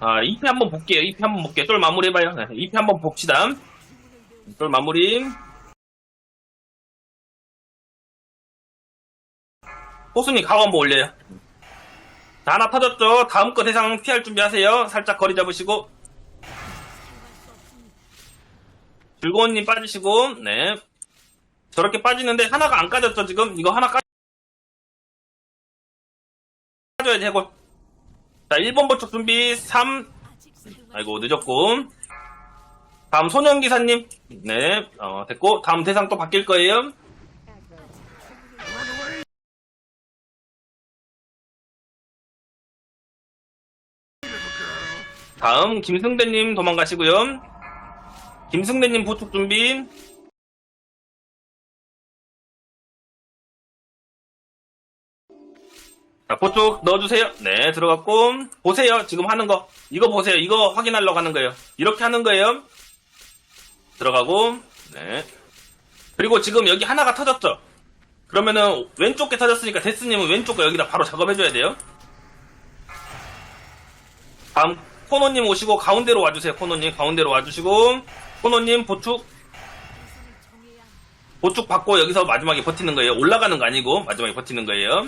아, 2패 한번 볼게요. 2패 한번 볼게요. 똘 마무리 해봐요. 네, 2패 한번 봅시다. 똘 마무리. 호수님 가고 한번 올려요. 자, 하나 터졌죠? 다음 거 대상 피할 준비하세요. 살짝 거리 잡으시고. 즐거운님 빠지시고, 네. 저렇게 빠지는데 하나가 안 까졌죠, 지금? 이거 하나 까, 까줘야 돼, 해골. 자, 1번 보축 준비, 3. 아이고, 늦었고. 다음 소년기사님. 네, 어, 됐고. 다음 대상 또 바뀔 거예요. 다음 김승대님 도망가시고요. 김승대님 보축 준비. 자, 보축 넣어주세요. 네, 들어갔고. 보세요. 지금 하는 거. 이거 보세요. 이거 확인하려고 하는 거예요. 이렇게 하는 거예요. 들어가고. 네. 그리고 지금 여기 하나가 터졌죠? 그러면은 왼쪽 게 터졌으니까 데스님은 왼쪽 거 여기다 바로 작업해줘야 돼요. 다음 코노님 오시고 가운데로 와주세요. 코노님 가운데로 와주시고 코노님 보축 보축 받고 여기서 마지막에 버티는 거예요. 올라가는 거 아니고 마지막에 버티는 거예요.